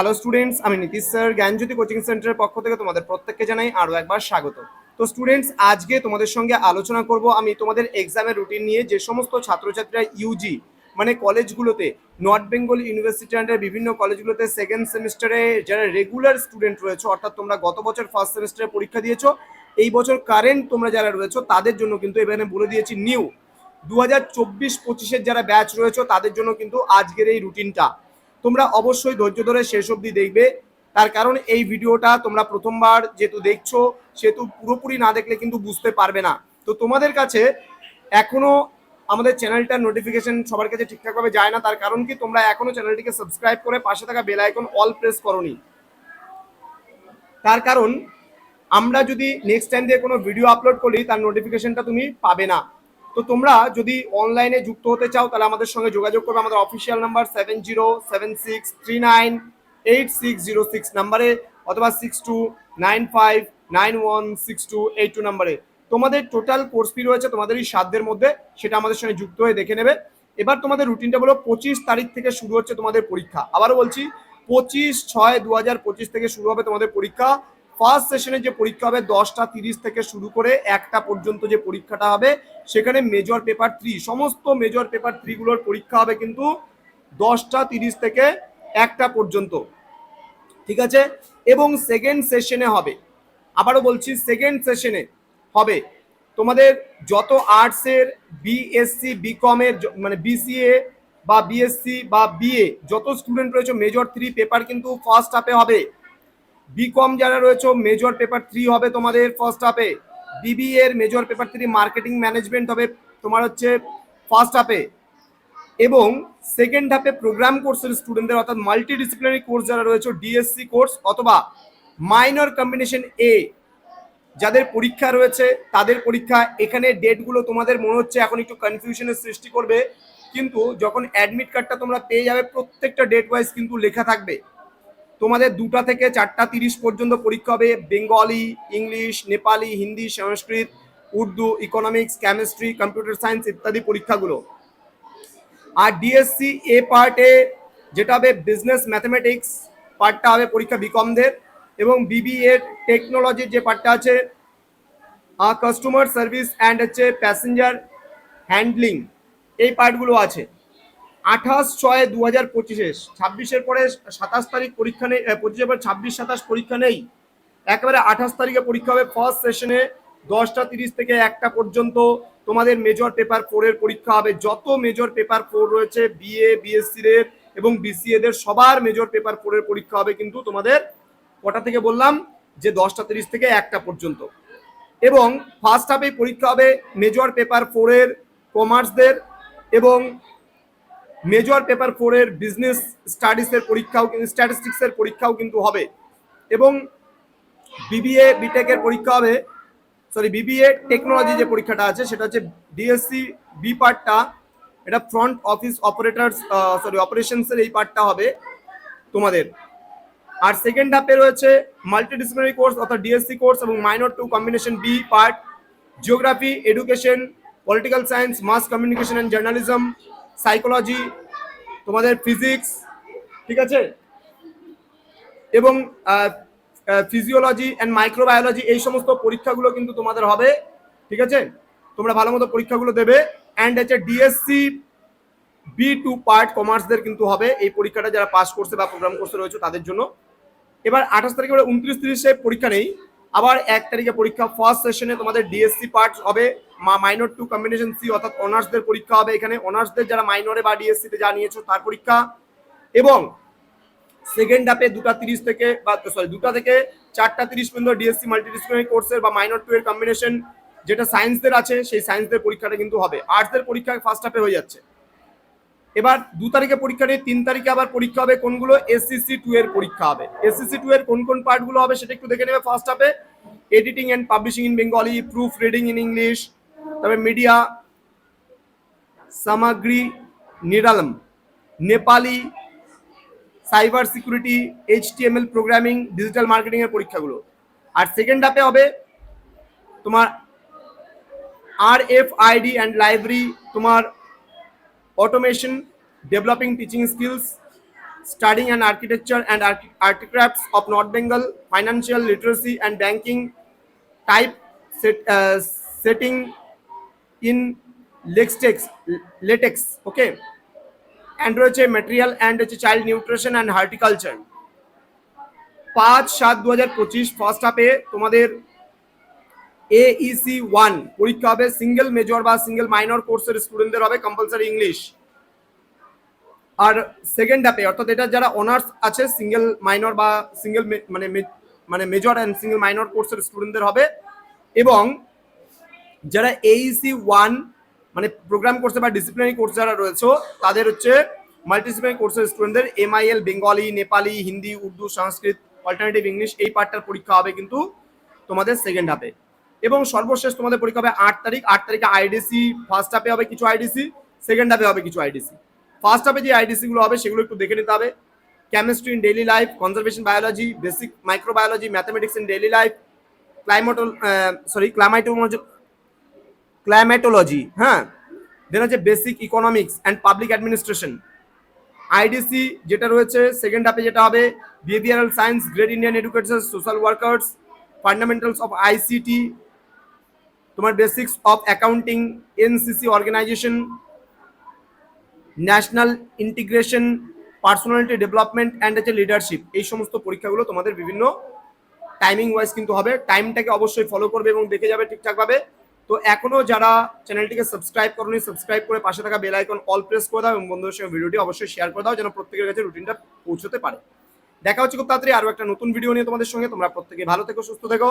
Hello students আমি Nitish sir, জ্ঞানজ্যোতি coaching সেন্টারের পক্ষ থেকে তোমাদের প্রত্যেককে জানাই আরও একবার স্বাগত। তো স্টুডেন্টস আজকে তোমাদের সঙ্গে আলোচনা করব আমি তোমাদের এক্সামের রুটিন নিয়ে যে সমস্ত ছাত্রছাত্রীরা ইউজি মানে কলেজগুলোতে নর্থ বেঙ্গল ইউনিভার্সিটি আন্ডার বিভিন্ন কলেজগুলোতে সেকেন্ড সেমিস্টারে যারা রেগুলার স্টুডেন্ট রয়েছে, অর্থাৎ তোমরা গত বছর ফার্স্ট সেমিস্টারে পরীক্ষা দিয়েছ, এই বছর কারেন্ট তোমরা যারা রয়েছো, তাদের জন্য কিন্তু এখানে বলে দিয়েছি নিউ দু হাজার চব্বিশ পঁচিশের যারা ব্যাচ রয়েছে, তাদের জন্য কিন্তু আজকের এই রুটিনটা তোমরা অবশ্যই ধৈর্য ধরে শেষ অবধি দেখবে। তার কারণ এই ভিডিওটা তোমরা প্রথমবার যেহেতু দেখছ, সেহেতু পুরোপুরি না দেখলে কিন্তু বুঝতে পারবে না। তো তোমাদের কাছে এখনও আমাদের চ্যানেলটার নোটিফিকেশন সবার কাছে ঠিকঠাকভাবে যায় না, তার কারণ কি তোমরা এখনও চ্যানেলটিকে সাবস্ক্রাইব করে পাশে থাকা বেল আইকন অল প্রেস করনি। তার কারণ আমরা যদি নেক্সট টাইম দিয়ে কোনো ভিডিও আপলোড করি, তার নোটিফিকেশনটা তুমি পাবে না। তো তোমরা যদি অনলাইনে যুক্ত হতে চাও, তাহলে আমাদের সঙ্গে যোগাযোগ করবে। আমাদের official number seven zero seven six three nine eight six zero six নাম্বারে অথবা six two nine five nine one six two eight two নাম্বারে তোমাদের টোটাল কোর্স ফি রয়েছে তোমাদের এই সাধ্যের মধ্যে, সেটা আমাদের সঙ্গে যুক্ত হয়ে দেখে নেবে। এবার তোমাদের রুটিনটা বলো, পঁচিশ তারিখ থেকে শুরু হচ্ছে তোমাদের পরীক্ষা। আবারও বলছি, পঁচিশ ছয় দু হাজার পঁচিশ থেকে শুরু হবে তোমাদের পরীক্ষা। ফার্স্ট সেশনে যে পরীক্ষা হবে দশটা তিরিশ থেকে শুরু করে একটা পর্যন্ত যে পরীক্ষাটা হবে, সেখানে মেজর পেপার থ্রি সমস্ত মেজর পেপার থ্রিগুলোর পরীক্ষা হবে কিন্তু দশটা তিরিশ থেকে একটা পর্যন্ত। ঠিক আছে? এবং সেকেন্ড সেশনে হবে। আবারও বলছি সেকেন্ড সেশনে হবে। তোমাদের যত আর্টসের বিএসসি বিকমের মানে বিসিএ বা বিএসসি বা বিএ যত স্টুডেন্ট রয়েছে মেজর থ্রি পেপার কিন্তু ফার্স্ট হাফে হবে। বিকম যারা রয়েছে মেজর পেপার থ্রি হবে তোমাদের ফার্স্ট হাফে বিবি এর major paper three marketing management হবে তোমার হচ্ছে ফার্স্ট হাফে এবং সেকেন্ড হাফে প্রোগ্রাম কোর্সের স্টুডেন্টদের অর্থাৎ মাল্টি ডিসিপ্লিনারি কোর্স যারা রয়েছে ডিএসসি কোর্স অথবা মাইনর কম্বিনেশন এ যাদের পরীক্ষা রয়েছে, তাদের পরীক্ষা, এখানে ডেটগুলো তোমাদের মনে হচ্ছে এখন একটু কনফিউশনের সৃষ্টি করবে। কিন্তু যখন অ্যাডমিট কার্ডটা তোমরা পেয়ে যাবে, প্রত্যেকটা ডেট ওয়াইজ কিন্তু লেখা থাকবে। তোমাদের দুটা থেকে চারটা তিরিশ পর্যন্ত পরীক্ষা হবে। Bengali, English, Nepali, Hindi, Sanskrit, Urdu economics chemistry computer science ইত্যাদি পরীক্ষাগুলো। আর ডিএসসি এ পার্টে যেটা হবে বিজনেস ম্যাথমেটিক্স পার্টটা হবে পরীক্ষা বিকমদের এবং বিবিএ টেকনোলজির যে পার্টটা আছে কাস্টমার সার্ভিস অ্যান্ড হচ্ছে প্যাসেঞ্জার হ্যান্ডলিং এই পার্টগুলো আছে। আঠাশ ছয় দু হাজার পঁচিশে, ছাব্বিশের পরে সাতাশ তারিখ পরীক্ষা নেই পঁচিশের পরে ছাব্বিশ সাতাশ পরীক্ষা নেই। একেবারে আঠাশ তারিখে পরীক্ষা হবে ফার্স্ট সেশনে দশটা তিরিশ থেকে একটা পর্যন্ত তোমাদের মেজর পেপার ফোরের পরীক্ষা হবে। যত মেজর পেপার ফোর রয়েছে বিএ বিএসসি এর এবং বিসিএ দের, সবার মেজর পেপার ফোরের পরীক্ষা হবে কিন্তু তোমাদের কটা থেকে বললাম? যে দশটা তিরিশ থেকে একটা পর্যন্ত। এবং ফার্স্ট হাফে পরীক্ষা হবে মেজর পেপার ফোরের কমার্সদের এবং মেজর পেপার ফোরের বিজনেস স্টাডিজের পরীক্ষাও কিন্তু স্ট্যাটিস্টিক্সের পরীক্ষাও কিন্তু হবে। এবং বিবিএ বিটেকের পরীক্ষা হবে। সরি বিবিএ টেকনোলজি যে পরীক্ষাটা আছে, সেটা হচ্ছে ডিএসসি বি পার্টটা এটা ফ্রন্ট অফিস অপারেটার্স সরি অপারেশনসের এই পার্টটা হবে তোমাদের। আর সেকেন্ড হাফে রয়েছে মাল্টিডিসিপ্লিনারি কোর্স অর্থাৎ ডিএসসি কোর্স এবং minor two combination B part geography education political science mass communication and journalism psychology তোমাদের ফিজিক্স ঠিক আছে? এবং ফিজিওলজি অ্যান্ড মাইক্রোবায়োলজি এই সমস্ত পরীক্ষাগুলো কিন্তু তোমাদের হবে, ঠিক আছে? তোমরা ভালো মতো পরীক্ষাগুলো দেবে। অ্যান্ড হচ্ছে ডিএসসি বি টু পার্ট কমার্সদের কিন্তু হবে। এই পরীক্ষাটা যারা পাস করছে বা প্রোগ্রাম কোর্সে রয়েছে তাদের জন্য। এবার আঠাশ তারিখে উনত্রিশ তিরিশে পরীক্ষা নেই। আবার এক তারিখে পরীক্ষা ফার্স্ট সেশনে তোমাদের ডিএসসি পার্ট হবে মাইনর টু কম্বিনেশন সি অর্থাৎ অনার্সদের পরীক্ষা হবে এখানে। অনার্সদের যারা মাইনরে বা ডিএসসিতে যা নিয়েছো তার পরীক্ষা। এবং সেকেন্ড হাফে দুটা তিরিশ থেকে বা সরি দুটা থেকে চারটা তিরিশ পর্যন্ত ডিএসসি মাল্টিডিসিপ্লিনারি কোর্সের বা মাইনর টু এর কম্বিনেশন যেটা সায়েন্সদের আছে, সেই সায়েন্সদের পরীক্ষাটা কিন্তু হবে। আর্টসদের পরীক্ষা ফার্স্ট হাফে হয়ে যাচ্ছে। এবার দু তারিখে পরীক্ষা নেই তিন তারিখে আবার পরীক্ষা হবে কোনগুলো? এসসিসি টু এর পরীক্ষা হবে। এসসিসি টু এর কোন কোন পার্টগুলো হবে সেটা একটু দেখে নেবে ফার্স্ট হাফে editing and publishing in Bengali proof reading in English তবে মিডিয়া সামগ্রী, নিরালম, Nepali cyber security HTML programming digital marketing এর পরীক্ষাগুলো। আর সেকেন্ড হাফে হবে তোমার R F ID and library তোমার Automation developing teaching skills studying and architecture and arch- architects of North Bengal, financial literacy and banking type set, uh, setting in latex, latex, okay. And রয়েছে material and হচ্ছে child nutrition and horticulture পাঁচ সাত দু হাজার পঁচিশ first হাফে তোমাদের Aisi one পরীক্ষা হবে সিঙ্গেল মেজর বা সিঙ্গেল মাইনর কোর্সের স্টুডেন্টদের হবে কম্পালসারি ইংলিশ আর সেকেন্ড হাফে অর্থাৎ এটা যারা অনার্স আছে সিঙ্গেল মাইনর বা সিঙ্গেল মানে মানে মেজর অ্যান্ড সিঙ্গেল মাইনর কোর্সের স্টুডেন্টদের হবে। এবং যারা এইসি ওয়ান মানে প্রোগ্রাম কোর্সে বা ডিসিপ্লিনারি কোর্স যারা রয়েছে, তাদের হচ্ছে মাল্টিডিসিপ্লিনারি কোর্সের স্টুডেন্টদের MIL Bengali Nepali Hindi Urdu Sanskrit alternative English এই পার্টটার পরীক্ষা হবে কিন্তু তোমাদের সেকেন্ড হাফে এবং সর্বশেষ তোমাদের পরীক্ষা হবে আট তারিখ। আট তারিখে আইডিসি ফার্স্ট হাফে হবে কিছু আইডিসি সেকেন্ড হাফে হবে কিছু আইডিসি ফার্স্ট হাফে যে আইডিসি গুলো হবে, সেগুলো একটু দেখে নিতে হবে। Chemistry in daily life conservation biology basic microbiology mathematics in daily life climato sorry climatology climatology হ্যাঁ? দেন হচ্ছে basic economics and public administration IDC যেটা রয়েছে সেকেন্ড হাফে যেটা হবে behavioural science great Indian education social workers fundamentals of ICT তোমার basics of accounting NCC organisation national integration personality development and হচ্ছে leadership এই সমস্ত পরীক্ষাগুলো তোমাদের বিভিন্ন টাইমিং ওয়াইজ কিন্তু হবে। টাইমটাকে অবশ্যই ফলো করবে এবং দেখে যাবে ঠিকঠাকভাবে। তো এখনও যারা চ্যানেলটিকে সাবস্ক্রাইব করনি সাবস্ক্রাইব করে পাশে থাকা বেল আইকন অল প্রেস করে দাও এবং বন্ধুদের সঙ্গে ভিডিওটি অবশ্যই শেয়ার করে দাও যেন প্রত্যেকের কাছে রুটিনটা পৌঁছতে পারে। দেখা হচ্ছে খুব তাড়াতাড়ি আরও একটা নতুন ভিডিও নিয়ে তোমাদের সঙ্গে। তোমরা প্রত্যেকে ভালো থেকো, সুস্থ থেকো।